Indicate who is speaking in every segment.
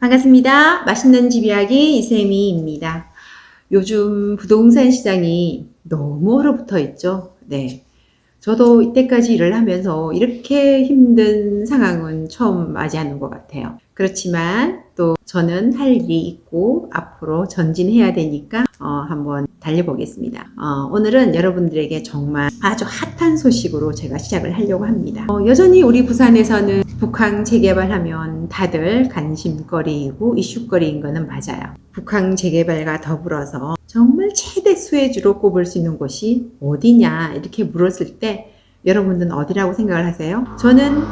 Speaker 1: 반갑습니다. 맛있는 집 이야기 이세미입니다. 요즘 부동산 시장이 너무 얼어붙어 있죠. 네. 저도 이때까지 일을 하면서 이렇게 힘든 상황은 처음 맞이하는 것 같아요. 그렇지만 또 저는 할 일이 있고 앞으로 전진해야 되니까 어, 한번 달려보겠습니다. 어, 오늘은 여러분들에게 정말 아주 핫한 소식으로 제가 시작을 하려고 합니다. 어, 여전히 우리 부산에서는 북항 재개발하면 다들 관심거리이고 이슈거리인 거는 맞아요. 북항 재개발과 더불어서 정말 최대 수혜주로 꼽을 수 있는 곳이 어디냐 이렇게 물었을 때 여러분들은 어디라고 생각을 하세요? 저는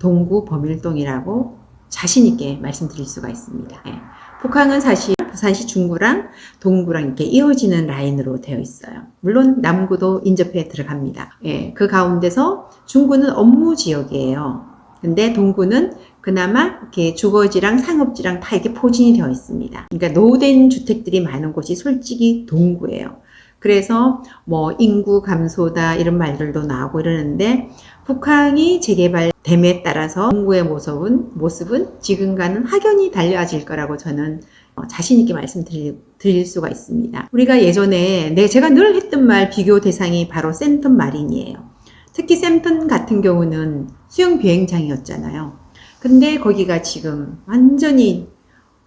Speaker 1: 동구 범일동이라고 자신 있게 말씀드릴 수가 있습니다. 예. 북항은 사실 부산시 중구랑 동구랑 이렇게 이어지는 라인으로 되어 있어요. 물론 남구도 인접해 들어갑니다. 예, 그 가운데서 중구는 업무 지역이에요. 근데 동구는 그나마 이렇게 주거지랑 상업지랑 다 이렇게 포진이 되어 있습니다. 그러니까 노후된 주택들이 많은 곳이 솔직히 동구예요. 그래서 뭐 인구 감소다 이런 말들도 나오고 이러는데 북한이 재개발됨에 따라서 동구의 모습은 모습은 지금과는 확연히 달라질 거라고 저는 어, 자신 있게 말씀드릴 드릴 수가 있습니다. 우리가 예전에 네, 제가 늘 했던 말 비교 대상이 바로 센텀 마린이에요. 특히 샘턴 같은 경우는 수영 비행장이었잖아요. 근데 거기가 지금 완전히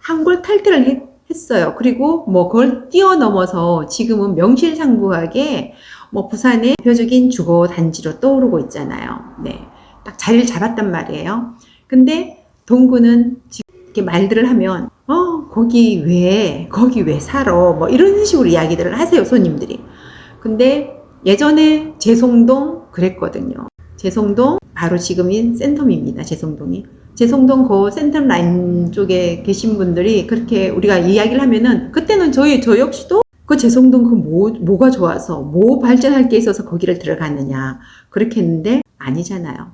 Speaker 1: 한골 탈퇴를 했, 했어요. 그리고 뭐 그걸 뛰어넘어서 지금은 명실상부하게 뭐 부산의 대표적인 주거 단지로 떠오르고 있잖아요. 네. 딱 자리를 잡았단 말이에요. 근데 동구는 이렇게 말들을 하면 어, 거기 왜, 거기 왜 살아? 뭐 이런 식으로 이야기들을 하세요, 손님들이. 근데 예전에 재송동 그랬거든요. 재송동 바로 지금인 센텀입니다. 재송동이. 재송동 그 센텀 라인 쪽에 계신 분들이 그렇게 우리가 이야기를 하면은 그때는 저희 저 역시도 그 재송동 그 뭐, 뭐가 좋아서 뭐 발전할 게 있어서 거기를 들어가느냐 그렇게 했는데 아니잖아요.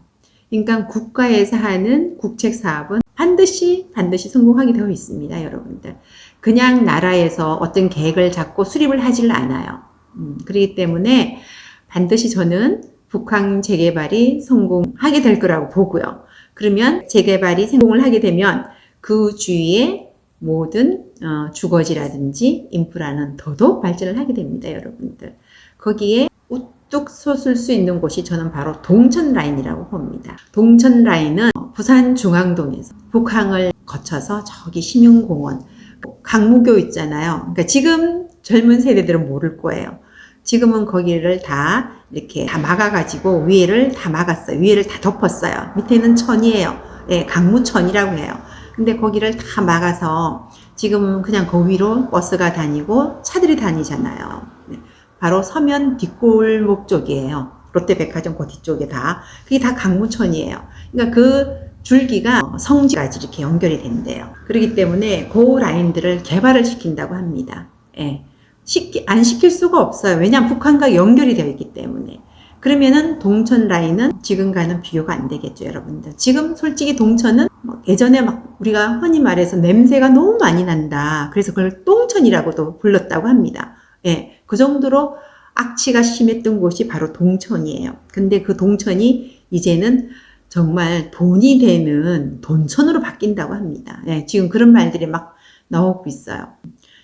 Speaker 1: 그러니까 국가에서 하는 국책 사업은 반드시 반드시 성공하게 되어 있습니다, 여러분들. 그냥 나라에서 어떤 계획을 잡고 수립을 하질 않아요. 음, 그렇기 때문에 반드시 저는 북한 재개발이 성공하게 될 거라고 보고요. 그러면 재개발이 성공을 하게 되면 그 주위에 모든 어, 주거지라든지 인프라는 더더욱 발전을 하게 됩니다, 여러분들. 거기에 우뚝 솟을 수 있는 곳이 저는 바로 동천 라인이라고 봅니다. 동천 라인은 부산 중앙동에서 북항을 거쳐서 저기 심용공원, 강무교 있잖아요. 그러니까 지금 젊은 세대들은 모를 거예요. 지금은 거기를 다 이렇게 다 막아가지고 위에를 다 막았어요. 위에를 다 덮었어요. 밑에는 천이에요. 예, 강무천이라고 해요. 근데 거기를 다 막아서 지금 그냥 그 위로 버스가 다니고 차들이 다니잖아요. 네, 바로 서면 뒷골목 쪽이에요. 롯데백화점 그 뒤쪽에 다. 그게 다 강무천이에요. 그러니까 그 줄기가 성지까지 이렇게 연결이 된대요. 그렇기 때문에 그 라인들을 개발을 시킨다고 합니다. 예. 시키, 안 시킬 수가 없어요. 왜냐하면 북한과 연결이 되어 있기 때문에. 그러면은 동천 라인은 지금과는 비교가 안 되겠죠, 여러분들. 지금 솔직히 동천은 뭐 예전에 막 우리가 흔히 말해서 냄새가 너무 많이 난다. 그래서 그걸 똥천이라고도 불렀다고 합니다. 예. 그 정도로 악취가 심했던 곳이 바로 동천이에요. 근데 그 동천이 이제는 정말 돈이 되는 돈천으로 바뀐다고 합니다. 예, 지금 그런 말들이 막 나오고 있어요.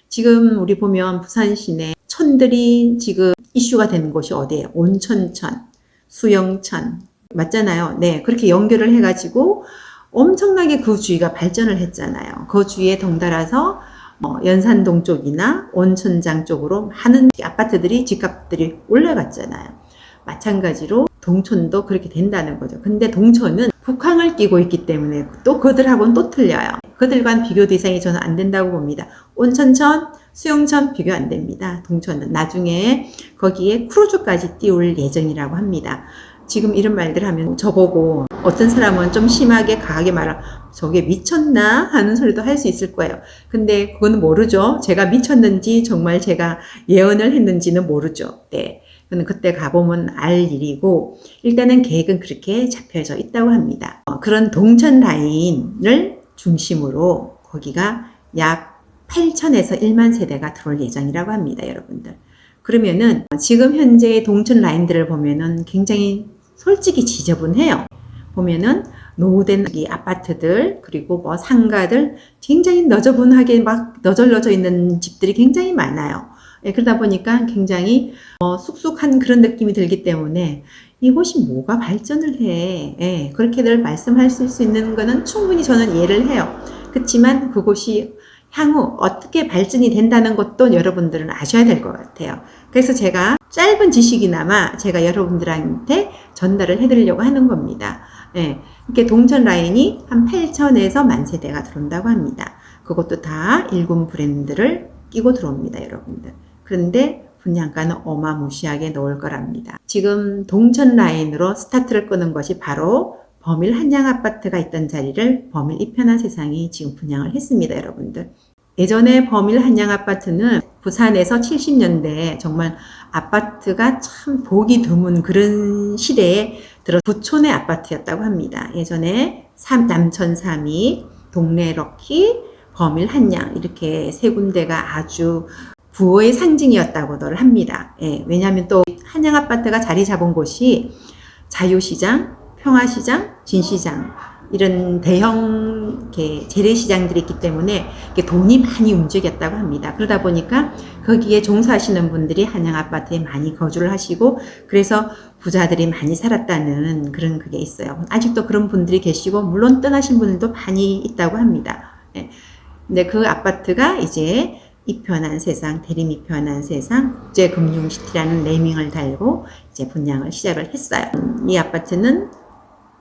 Speaker 1: 지금 우리 보면 부산 시내 천들이 지금 이슈가 되는 곳이 어디예요? 온천천, 수영천 맞잖아요. 네, 그렇게 연결을 해가지고 엄청나게 그 주위가 발전을 했잖아요. 그 주위에 덩달아서 뭐 연산동 쪽이나 온천장 쪽으로 많은 아파트들이 집값들이 올라갔잖아요. 마찬가지로 동천도 그렇게 된다는 거죠. 근데 동천은 북항을 끼고 있기 때문에 또 그들하고는 또 틀려요. 그들과는 비교 대상이 저는 안 된다고 봅니다. 온천천, 수영천 비교 안 됩니다. 동천은 나중에 거기에 크루즈까지 띄울 예정이라고 합니다. 지금 이런 말들 하면 저보고 어떤 사람은 좀 심하게 강하게 말하 저게 미쳤나 하는 소리도 할 수 있을 거예요. 근데 그거는 모르죠. 제가 미쳤는지 정말 제가 예언을 했는지는 모르죠. 네. 그는 그때 가보면 알 일이고 일단은 계획은 그렇게 잡혀져 있다고 합니다. 어, 그런 동천 라인을 중심으로 거기가 약 8천에서 1만 세대가 들어올 예정이라고 합니다, 여러분들. 그러면은 지금 현재 동천 라인들을 보면은 굉장히 솔직히 지저분해요. 보면은 노후된 이 아파트들 그리고 뭐 상가들 굉장히 너저분하게 막 너절너져 있는 집들이 굉장히 많아요. 예, 그러다 보니까 굉장히 어, 쑥쑥한 그런 느낌이 들기 때문에 이곳이 뭐가 발전을 해. 예, 그렇게들 말씀할 수 있는 거는 충분히 저는 이해를 해요. 그렇지만 그곳이 향후 어떻게 발전이 된다는 것도 여러분들은 아셔야 될 것 같아요. 그래서 제가 짧은 지식이나마 제가 여러분들한테 전달을 해드리려고 하는 겁니다. 예, 이렇게 동천 라인이 한 8천에서 만 세대가 들어온다고 합니다. 그것도 다 일군 브랜드를 끼고 들어옵니다, 여러분들. 그런데 분양가는 어마무시하게 넣을 거랍니다. 지금 동천 라인으로 스타트를 끄는 것이 바로 범일 한양 아파트가 있던 자리를 범일 이편한 세상이 지금 분양을 했습니다, 여러분들. 예전에 범일 한양 아파트는 부산에서 70년대에 정말 아파트가 참 보기 드문 그런 시대에 들어 부촌의 아파트였다고 합니다. 예전에 삼, 남천 삼이, 동래 럭키, 범일 한양 이렇게 세 군데가 아주 부의 상징이었다고들 합니다. 예, 왜냐하면 또 한양 아파트가 자리 잡은 곳이 자유시장, 평화시장, 진시장 이런 대형 재래시장들이 있기 때문에 돈이 많이 움직였다고 합니다. 그러다 보니까 거기에 종사하시는 분들이 한양 아파트에 많이 거주를 하시고 그래서 부자들이 많이 살았다는 그런 그게 있어요. 아직도 그런 분들이 계시고 물론 떠나신 분들도 많이 있다고 합니다. 예. 근데 그 아파트가 이제 이 편한 세상, 대림 이 편한 세상, 국제금융시티라는 네이밍을 달고 이제 분양을 시작을 했어요. 이 아파트는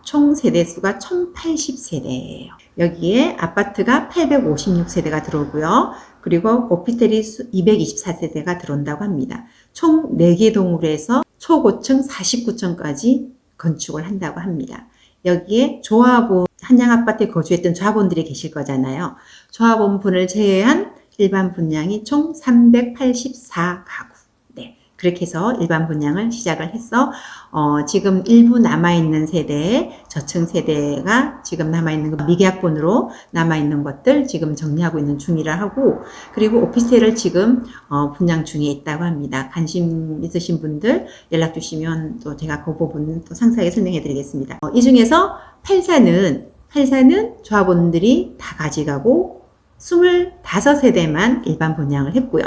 Speaker 1: 총 세대수가 1080세대예요. 여기에 아파트가 856세대가 들어오고요. 그리고 오피스텔이 224세대가 들어온다고 합니다. 총 4개 동으로 해서 초고층 49층까지 건축을 한다고 합니다. 여기에 조합원, 한양 아파트에 거주했던 조합원들이 계실 거잖아요. 조합원 분을 제외한 일반 분양이 총 384가구. 네. 그렇게 해서 일반 분양을 시작을 해서, 어, 지금 일부 남아있는 세대, 저층 세대가 지금 남아있는 거 미계약분으로 남아있는 것들 지금 정리하고 있는 중이라 하고, 그리고 오피스텔을 지금, 어, 분양 중에 있다고 합니다. 관심 있으신 분들 연락 주시면 또 제가 그 부분은 또 상세하게 설명해 드리겠습니다. 어, 이 중에서 8사는, 8사는 조합원들이 다 가져가고, 25세대만 일반 분양을 했고요.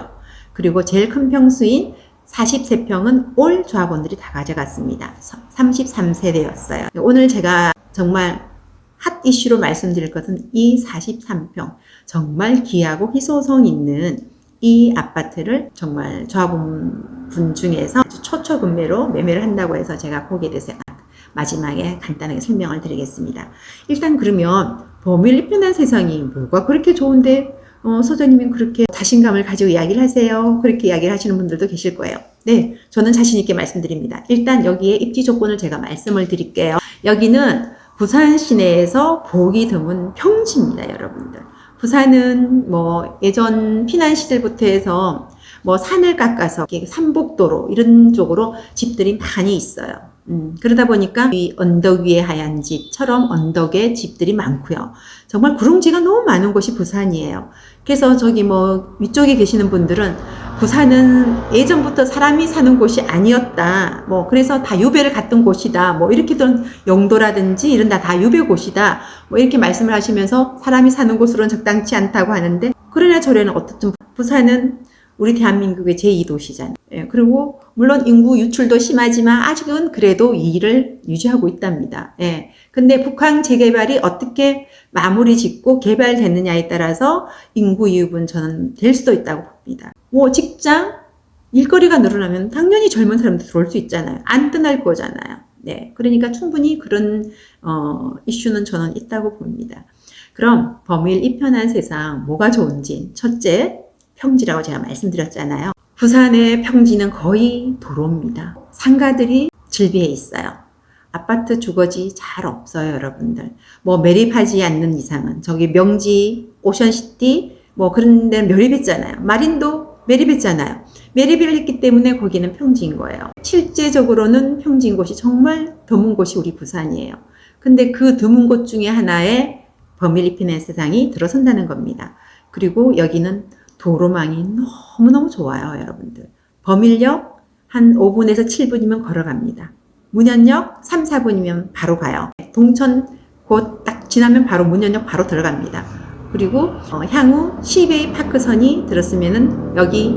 Speaker 1: 그리고 제일 큰 평수인 43평은 올 조합원들이 다 가져갔습니다. 33세대였어요. 오늘 제가 정말 핫 이슈로 말씀드릴 것은 이 43평 정말 귀하고 희소성 있는 이 아파트를 정말 조합원 분 중에서 초초 금매로 매매를 한다고 해서 제가 보게 돼서 마지막에 간단하게 설명을 드리겠습니다. 일단 그러면 범위를 입편한 세상이 뭐가 그렇게 좋은데 어, 소장님은 그렇게 자신감을 가지고 이야기를 하세요. 그렇게 이야기를 하시는 분들도 계실 거예요. 네, 저는 자신있게 말씀드립니다. 일단 여기에 입지 조건을 제가 말씀을 드릴게요. 여기는 부산 시내에서 보기 드문 평지입니다, 여러분들. 부산은 뭐 예전 피난 시절부터 해서 뭐 산을 깎아서 삼복도로 이런 쪽으로 집들이 많이 있어요. 음, 그러다 보니까 이 언덕 위에 하얀 집처럼 언덕에 집들이 많고요. 정말 구릉지가 너무 많은 곳이 부산이에요. 그래서 저기 뭐 위쪽에 계시는 분들은 부산은 예전부터 사람이 사는 곳이 아니었다. 뭐 그래서 다 유배를 갔던 곳이다. 뭐 이렇게 든 영도라든지 이런 다 다 유배 곳이다. 뭐 이렇게 말씀을 하시면서 사람이 사는 곳으로는 적당치 않다고 하는데 그러나 저래는 어떻든 부산은 우리 대한민국의 제2도시잖아요. 예, 그리고 물론 인구 유출도 심하지만 아직은 그래도 이 일을 유지하고 있답니다. 예. 근데 북한 재개발이 어떻게 마무리 짓고 개발됐느냐에 따라서 인구 유입은 저는 될 수도 있다고 봅니다. 뭐 직장, 일거리가 늘어나면 당연히 젊은 사람도 들어올 수 있잖아요. 안 떠날 거잖아요. 네. 그러니까 충분히 그런, 어, 이슈는 저는 있다고 봅니다. 그럼 범일 이편한 세상 뭐가 좋은지 첫째 평지라고 제가 말씀드렸잖아요. 부산의 평지는 거의 도로입니다. 상가들이 질비해 있어요. 아파트 주거지 잘 없어요, 여러분들. 뭐 매립하지 않는 이상은 저기 명지, 오션시티 뭐 그런 데는 매립했잖아요. 마린도 매립했잖아요. 매립을 했기 때문에 거기는 평지인 거예요. 실제적으로는 평지인 곳이 정말 드문 곳이 우리 부산이에요. 근데 그 드문 곳 중에 하나에 버밀리 피네 세상이 들어선다는 겁니다. 그리고 여기는 도로망이 너무너무 좋아요, 여러분들. 범일역 한 5분에서 7분이면 걸어갑니다. 문현역 3, 4분이면 바로 가요. 동천 곧 딱 지나면 바로 문현역 바로 들어갑니다. 그리고 어, 향후 10의 파크선이 들었으면은 여기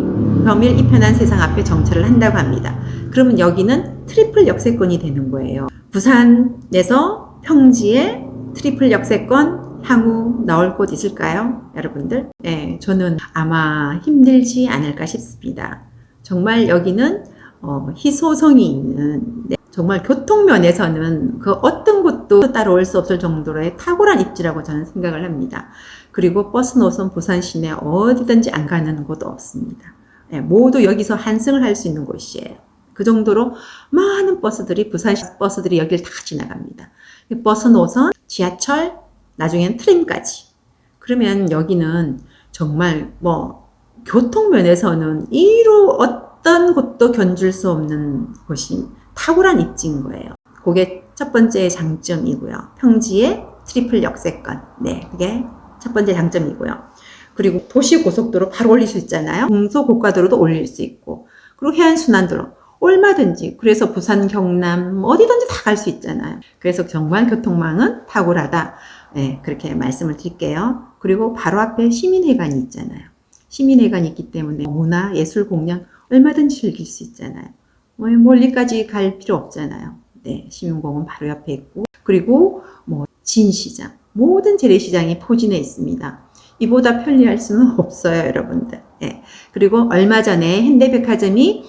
Speaker 1: 범일 이편한 세상 앞에 정차를 한다고 합니다. 그러면 여기는 트리플 역세권이 되는 거예요. 부산에서 평지에 트리플 역세권 향후 나올 곳 있을까요? 여러분들? 네, 저는 아마 힘들지 않을까 싶습니다. 정말 여기는 어, 희소성이 있는 네, 정말 교통면에서는 그 어떤 곳도 따라올 수 없을 정도로의 탁월한 입지라고 저는 생각을 합니다. 그리고 버스 노선 부산 시내 어디든지 안 가는 곳도 없습니다. 예, 모두 여기서 환승을 할 수 있는 곳이에요. 그 정도로 많은 버스들이 부산 버스들이 여기를 다 지나갑니다. 버스 노선, 지하철, 나중엔 트램까지. 그러면 여기는 정말 뭐 교통 면에서는 이로 어떤 곳도 견줄 수 없는 곳이 탁월한 입지인 거예요. 그게 첫 번째 장점이고요. 평지의 트리플 역세권. 네, 그게 첫 번째 장점이고요. 그리고 도시 고속도로 바로 올릴 수 있잖아요. 공소 고가도로도 올릴 수 있고, 그리고 해안 순환도로 얼마든지. 그래서 부산, 경남 어디든지 다 갈 수 있잖아요. 그래서 정말 교통망은 탁월하다. 네, 그렇게 말씀을 드릴게요. 그리고 바로 앞에 시민회관이 있잖아요. 시민회관이 있기 때문에 문화, 예술, 공연 얼마든지 즐길 수 있잖아요. 뭐 멀리까지 갈 필요 없잖아요. 네, 시민공원 바로 옆에 있고 그리고 뭐 진시장 모든 재래시장이 포진해 있습니다. 이보다 편리할 수는 없어요, 여러분들. 네. 그리고 얼마 전에 현대백화점이 리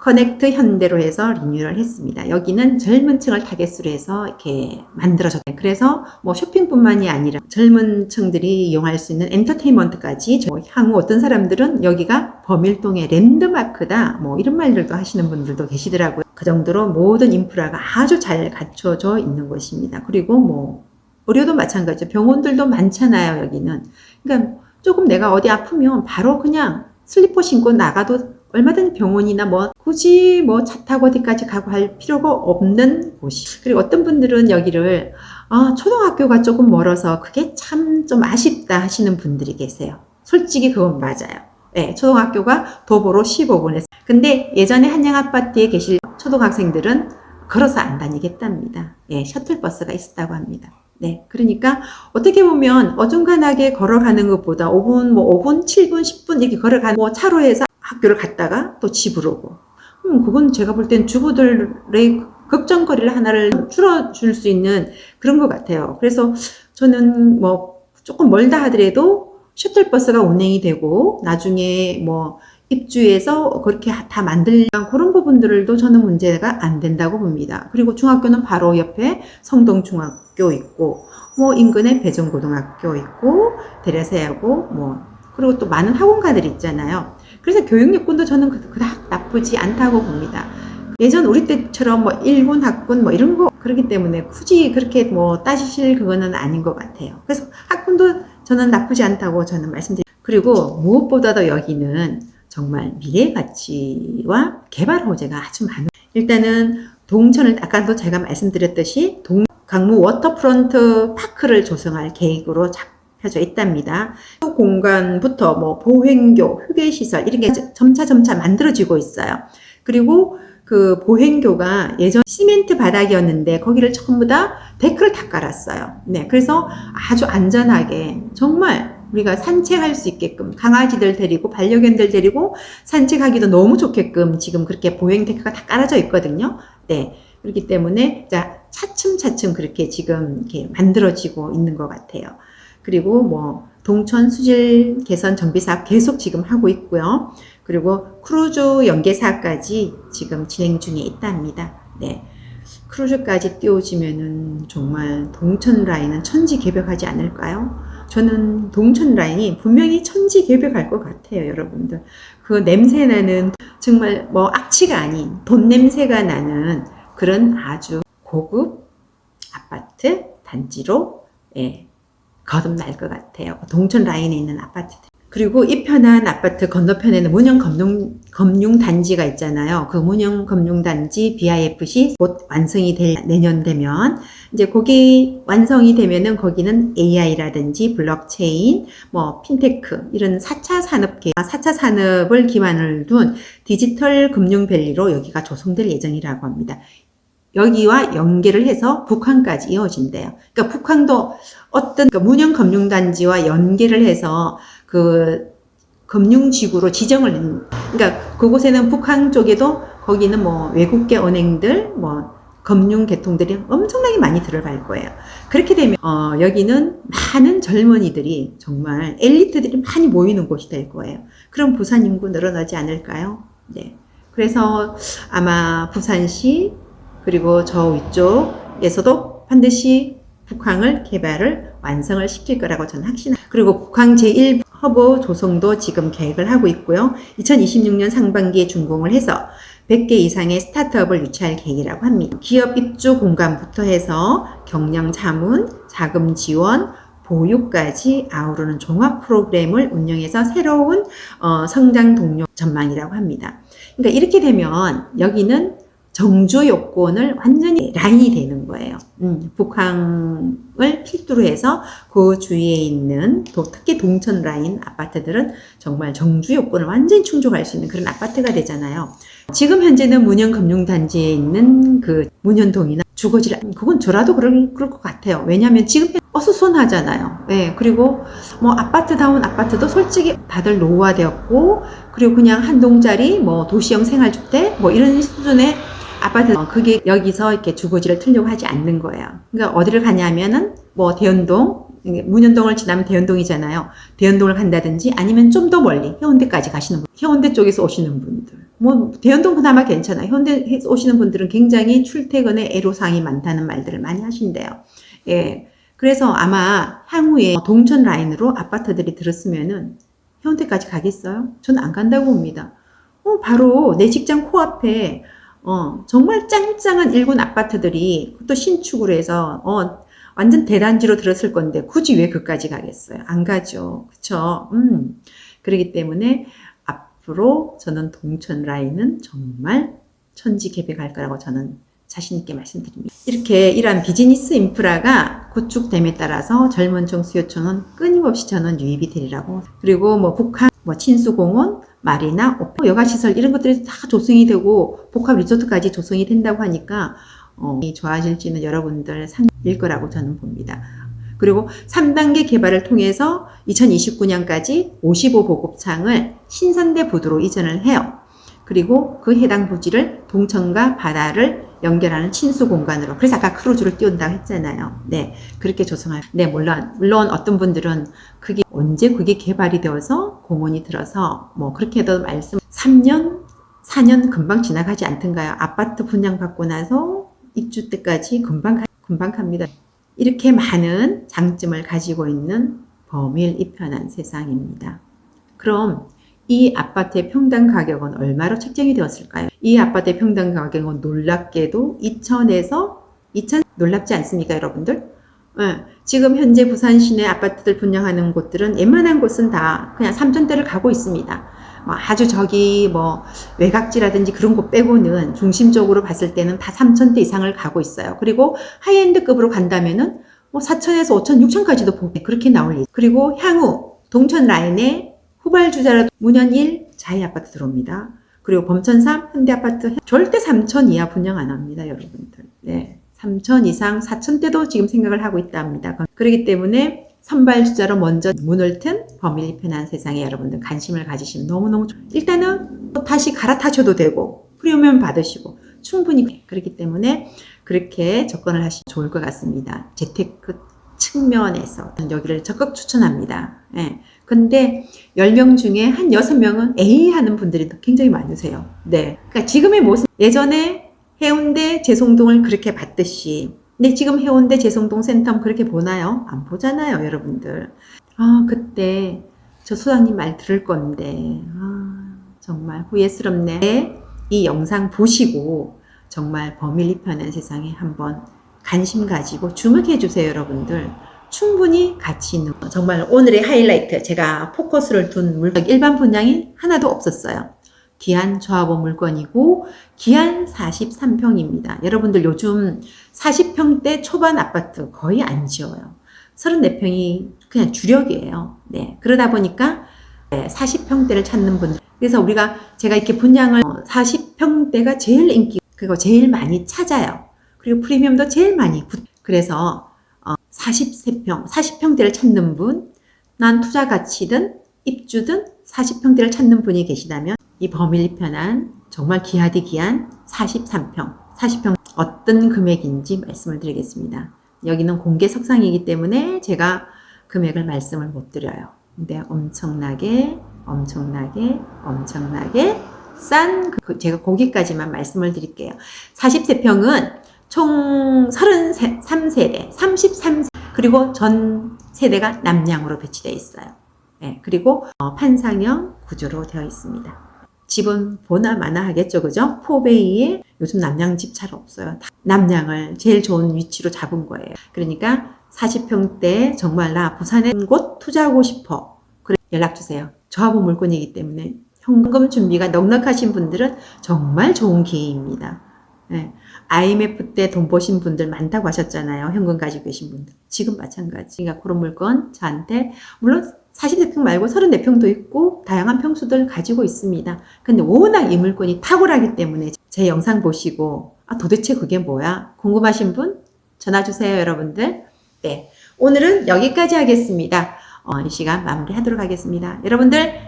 Speaker 1: 커넥트 현대로 해서 리뉴얼을 했습니다. 여기는 젊은 층을 타겟으로 해서 이렇게 만들어졌대요. 그래서 뭐 쇼핑뿐만이 아니라 젊은 층들이 이용할 수 있는 엔터테인먼트까지 뭐 향후 어떤 사람들은 여기가 범일동의 랜드마크다 뭐 이런 말들도 하시는 분들도 계시더라고요. 그 정도로 모든 인프라가 아주 잘 갖춰져 있는 곳입니다. 그리고 뭐 의료도 마찬가지죠. 병원들도 많잖아요, 여기는. 그러니까 조금 내가 어디 아프면 바로 그냥 슬리퍼 신고 나가도 얼마든지 병원이나 뭐 굳이 뭐 차 타고 어디까지 가고 할 필요가 없는 곳이. 그리고 어떤 분들은 여기를 아, 초등학교가 조금 멀어서 그게 참 좀 아쉽다 하시는 분들이 계세요. 솔직히 그건 맞아요. 네, 초등학교가 도보로 15분에서. 근데 예전에 한양 아파트에 계실 초등학생들은 걸어서 안 다니겠답니다. 예, 셔틀버스가 있었다고 합니다. 네. 그러니까 어떻게 보면 어중간하게 걸어가는 것보다 5분, 뭐 5분, 7분, 10분 이렇게 걸어가는 뭐 차로 해서 학교를 갔다가 또 집으로 오고. 음, 그건 제가 볼 땐 주부들의 걱정거리를 하나를 줄여줄 수 있는 그런 것 같아요. 그래서 저는 뭐 조금 멀다 하더라도 셔틀버스가 운행이 되고 나중에 뭐 입주해서 그렇게 다 만들면 그런 부분들도 저는 문제가 안 된다고 봅니다. 그리고 중학교는 바로 옆에 성동중학교 있고 뭐 인근에 배정고등학교 있고 대려사하고 뭐 그리고 또 많은 학원가들이 있잖아요. 그래서 교육 여건도 저는 그- 그닥 나쁘지 않다고 봅니다. 예전 우리 때처럼 뭐 일군 학군 뭐 이런 거 그렇기 때문에 굳이 그렇게 뭐 따지실 그거는 아닌 것 같아요. 그래서 학군도 저는 나쁘지 않다고 저는 말씀드립니다. 그리고 무엇보다도 여기는 정말 미래 가치와 개발 호재가 아주 많아요. 일단은 동천을 아까도 제가 말씀드렸듯이 동, 강무 워터프론트 파크를 조성할 계획으로 잡 혀져 있답니다. 그 공간부터 뭐 보행교, 휴게시설 이런 게 점차 점차 만들어지고 있어요. 그리고 그 보행교가 예전 시멘트 바닥이었는데 거기를 전부 다 데크를 다 깔았어요. 네, 그래서 아주 안전하게 정말 우리가 산책할 수 있게끔 강아지들 데리고 반려견들 데리고 산책하기도 너무 좋게끔 지금 그렇게 보행 데크가 다 깔아져 있거든요. 네, 그렇기 때문에 자 차츰차츰 그렇게 지금 이렇게 만들어지고 있는 것 같아요. 그리고 뭐 동천 수질 개선 정비 사업 계속 지금 하고 있고요. 그리고 크루즈 연계 사업까지 지금 진행 중에 있답니다. 네. 크루즈까지 띄워지면은 정말 동천 라인은 천지 개벽하지 않을까요? 저는 동천 라인이 분명히 천지 개벽할 것 같아요, 여러분들. 그 냄새 나는 정말 뭐 악취가 아닌 돈 냄새가 나는 그런 아주 고급 아파트 단지로 예, 거듭날 것 같아요. 동천 라인에 있는 아파트들. 그리고 이 편한 아파트 건너편에는 문영 금융, 금융 단지가 있잖아요. 그 문영 금융 단지 BIFC 곧 완성이 될 내년 되면 이제 거기 완성이 되면은 거기는 AI라든지 블록체인, 뭐 핀테크 이런 4차 산업 계 4차 산업을 기반을 둔 디지털 금융 밸리로 여기가 조성될 예정이라고 합니다. 여기와 연계를 해서 북한까지 이어진대요. 그러니까 북한도 어떤 그러니까 문영금융단지와 연계를 해서 그 금융지구로 지정을 그러니까 그곳에는 북한 쪽에도 거기는 뭐 외국계 은행들 뭐 금융 계통들이 엄청나게 많이 들어갈 거예요. 그렇게 되면 어, 여기는 많은 젊은이들이 정말 엘리트들이 많이 모이는 곳이 될 거예요. 그럼 부산 인구 늘어나지 않을까요? 네. 그래서 아마 부산시 그리고 저 위쪽에서도 반드시 북항을 개발을 완성을 시킬 거라고 저는 확신합니다. 그리고 북항 제1 허브 조성도 지금 계획을 하고 있고요. 2026년 상반기에 준공을 해서 100개 이상의 스타트업을 유치할 계획이라고 합니다. 기업 입주 공간부터 해서 경영 자문, 자금 지원, 보육까지 아우르는 종합 프로그램을 운영해서 새로운 어, 성장 동력 전망이라고 합니다. 그러니까 이렇게 되면 여기는 정주 요건을 완전히 라인이 되는 거예요. 음, 북항을 필두로 해서 그 주위에 있는 또 특히 동천 라인 아파트들은 정말 정주 요건을 완전히 충족할 수 있는 그런 아파트가 되잖아요. 지금 현재는 문현금융단지에 있는 그 문현동이나 주거지 그건 저라도 그럴, 그럴 것 같아요. 왜냐하면 지금 어수선하잖아요. 네, 그리고 뭐 아파트다운 아파트도 솔직히 다들 노후화되었고 그리고 그냥 한 동짜리 뭐 도시형 생활주택 뭐 이런 수준의 아파트 어, 그게 여기서 이렇게 주거지를 틀려고 하지 않는 거예요. 그러니까 어디를 가냐면은 뭐 대연동 문현동을 지나면 대연동이잖아요. 대연동을 간다든지 아니면 좀 더 멀리 해운대까지 가시는 분, 해운대 쪽에서 오시는 분들. 뭐 대연동 그나마 괜찮아요. 해운대 오시는 분들은 굉장히 출퇴근에 애로사항이 많다는 말들을 많이 하신대요. 예. 그래서 아마 향후에 동천 라인으로 아파트들이 들었으면은 해운대까지 가겠어요? 저는 안 간다고 봅니다. 어, 바로 내 직장 코앞에 어, 정말 짱짱한 일군 아파트들이 또 신축으로 해서 어, 완전 대단지로 들었을 건데 굳이 왜 그까지 가겠어요? 안 가죠. 그쵸? 음. 그렇기 때문에 앞으로 저는 동천 라인은 정말 천지 개벽할 거라고 저는 자신있게 말씀드립니다. 이렇게 이러한 비즈니스 인프라가 구축됨에 따라서 젊은 층 수요층은 끊임없이 저는 유입이 되리라고. 그리고 뭐 북한, 뭐 친수공원, 마리나, 오페, 여가시설 이런 것들이 다 조성이 되고 복합 리조트까지 조성이 된다고 하니까 어, 좋아질지는 여러분들 상일 거라고 저는 봅니다. 그리고 3단계 개발을 통해서 2029년까지 55 보급창을 신선대 부두로 이전을 해요. 그리고 그 해당 부지를 동천과 바다를 연결하는 친수 공간으로. 그래서 아까 크루즈를 띄운다고 했잖아요. 네. 그렇게 조성할. 네, 물론, 물론 어떤 분들은 그게 언제 그게 개발이 되어서 공원이 들어서 뭐 그렇게 해도 말씀 3년, 4년 금방 지나가지 않던가요? 아파트 분양받고 나서 입주 때까지 금방, 가- 금방 갑니다. 이렇게 많은 장점을 가지고 있는 범일 이편한 세상입니다. 그럼 이 아파트의 평당 가격은 얼마로 책정이 되었을까요? 이 아파트의 평당 가격은 놀랍게도 2천에서 2천 놀랍지 않습니까, 여러분들? 예, 지금 현재 부산 시내 아파트들 분양하는 곳들은 웬만한 곳은 다 그냥 3천대를 가고 있습니다. 뭐 아주 저기 뭐 외곽지라든지 그런 곳 빼고는 중심적으로 봤을 때는 다 3천대 이상을 가고 있어요. 그리고 하이엔드급으로 간다면은 뭐 4천에서 5천, 6천까지도 보게 그렇게 나올 예 그리고 향후 동천 라인에 후발 주자라도 문현 1 자이 아파트 들어옵니다. 그리고 범천 3 현대 아파트 절대 3천 이하 분양 안 합니다, 여러분들. 네. 3천 이상 4천대도 지금 생각을 하고 있다 합니다. 그렇기 때문에 선발 주자로 먼저 문을 튼 범일이 편한 세상에 여러분들 관심을 가지시면 너무너무 좋 일단은 또 다시 갈아타셔도 되고 프리미엄 받으시고 충분히 그렇기 때문에 그렇게 접근을 하시면 좋을 것 같습니다. 재테크 측면에서 여기를 적극 추천합니다. 예. 근데 10명 중에 한 6명은 A 하는 분들이 굉장히 많으세요. 네. 그러니까 지금의 모습, 예전에 해운대 재송동을 그렇게 봤듯이 근데 지금 해운대 재송동 센텀 그렇게 보나요? 안 보잖아요, 여러분들. 아, 그때 저 소장님 말 들을 건데, 아, 정말 후회스럽네. 이 영상 보시고 정말 범일리 편한 세상에 한번 관심 가지고 주목해 주세요, 여러분들. 충분히 가치 있는 거. 정말 오늘의 하이라이트 제가 포커스를 둔 물건 일반 분양이 하나도 없었어요. 기한 조합원 물건이고 기한 43평입니다. 여러분들 요즘 40평대 초반 아파트 거의 안 지어요. 34평이 그냥 주력이에요. 네. 그러다 보니까 40평대를 찾는 분들. 그래서 우리가 제가 이렇게 분양을 40평대가 제일 인기 그리고 제일 많이 찾아요. 그리고 프리미엄도 제일 많이 붙. 그래서 어, 43평, 40평대를 찾는 분, 난 투자 가치든 입주든 40평대를 찾는 분이 계시다면 이 범위 편한 정말 기하디 기한 43평, 40평 어떤 금액인지 말씀을 드리겠습니다. 여기는 공개 석상이기 때문에 제가 금액을 말씀을 못 드려요. 근데 엄청나게, 엄청나게, 엄청나게 싼, 그- 제가 거기까지만 말씀을 드릴게요. 43평은 총 33세대, 33세, 그리고 전 세대가 남량으로 배치되어 있어요. 네, 그리고 어, 판상형 구조로 되어 있습니다. 집은 보나 마나 하겠죠, 그죠? 포베이에 요즘 남양 집 잘 없어요. 다 남양을 제일 좋은 위치로 잡은 거예요. 그러니까 40평대 정말 나 부산에 곳 투자하고 싶어. 그래 연락 주세요. 저하고 물건이기 때문에 현금 준비가 넉넉하신 분들은 정말 좋은 기회입니다. 네. IMF 때 돈 버신 분들 많다고 하셨잖아요. 현금 가지고 계신 분들. 지금 마찬가지. 그러니까 그런 물건 저한테 물론 44평 말고 34평도 있고 다양한 평수들 가지고 있습니다. 근데 워낙 이 물건이 탁월하기 때문에 제 영상 보시고 아 도대체 그게 뭐야? 궁금하신 분 전화 주세요, 여러분들. 네. 오늘은 여기까지 하겠습니다. 어, 이 시간 마무리 하도록 하겠습니다. 여러분들